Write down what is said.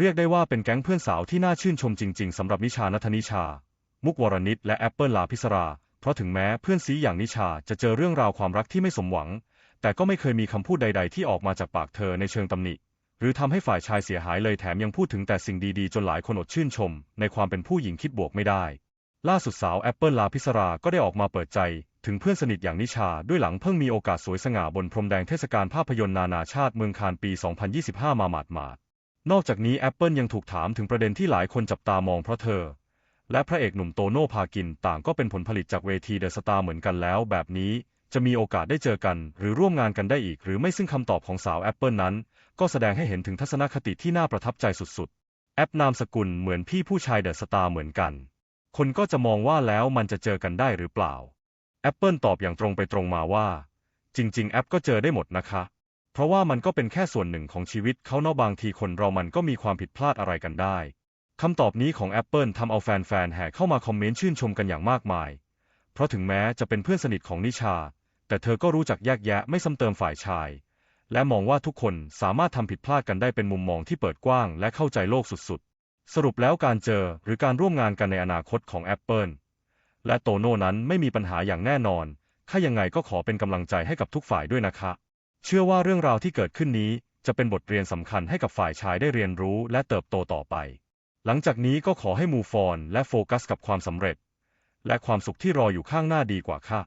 เรียกได้ว่าเป็นแก๊งเพื่อนสาวที่น่าชื่นชมจริง ๆสำหรับนิชานัทนิชา มุกวรนิตและแอปเปิลลาพิศรา เพราะถึงแม้เพื่อนซีอย่างนิชาจะเจอเรื่องราวความรักที่ไม่สมหวัง แต่ก็ไม่เคยมีคำพูดใด ๆ ที่ออกมาจากปากเธอในเชิงตำหนิ หรือทำให้ฝ่ายชายเสียหายเลยแถมยังพูดถึงแต่สิ่งดีๆ จนหลายคนอดชื่นชม ในความเป็นผู้หญิงคิดบวกไม่ได้ ล่าสุดสาวแอปเปิลลาพิศราก็ได้ออกมาเปิดใจถึงเพื่อนสนิทอย่างนิชาด้วยหลังเพิ่งมีโอกาสสวยสง่าบนพรมแดงเทศกาลภาพยนตร์นานาชาติเมืองคานปี 2025 มาหมาดๆ นอกจากนี้แอปเปิลยังถูกถามถึงประเด็นที่หลายคนจับตามองเพราะเธอ และพระเอกหนุ่มโตโน่พากินต่างก็เป็นผลผลิตจากเวทีเดอะสตาร์เหมือนกันแล้วแบบนี้จะมีโอกาสได้เจอกันหรือร่วมงานกันได้อีก หรือไม่ซึ่งคำตอบของสาวแอปเปิลนั้น ก็แสดงให้เห็นถึงทัศนคติที่น่าประทับใจสุดๆ แอปนามสกุลเหมือนพี่ผู้ชายเดอะสตาร์เหมือนกัน คนก็จะมองว่าแล้วมันจะเจอกันได้หรือเปล่าแอปเปิลตอบอย่างตรงไปตรงมาว่า จริง ๆ แอปก็เจอได้หมดนะคะ ราะว่ามันก็เป็นแค่ส่วนหนึ่งของชีวิตเขาเนาะบางทีคนเรามันก็มีความผิดพลาดอะไรกันได้คำตอบนี้ของ Apple ทำเอาแฟนๆแห่เข้ามาคอมเมนต์ชื่นชมกันอย่างมากมาย เพราะถึงแม้จะเป็นเพื่อนสนิทของนิชา แต่เธอก็รู้จักแยกแยะไม่ซ้ำเติมฝ่ายชาย และมองว่าทุกคนสามารถทำผิดพลาดกันได้เป็นมุมมองที่เปิดกว้างและเข้าใจโลกสุดๆ สรุปแล้วการเจอหรือการร่วมงานกันในอนาคตของ Apple และโตโน่นั้นไม่มีปัญหาอย่างแน่นอน ถ้ายังไงก็ขอเป็นกำลังใจให้กับทุกฝ่ายด้วยนะคะ เชื่อว่าเรื่องราวที่เกิดขึ้นนี้จะเป็นบทเรียนสำคัญให้กับฝ่ายชายได้เรียนรู้และเติบโตต่อไป หลังจากนี้ก็ขอให้มูฟอนและโฟกัสกับความสำเร็จ และความสุขที่รออยู่ข้างหน้าดีกว่าค่ะ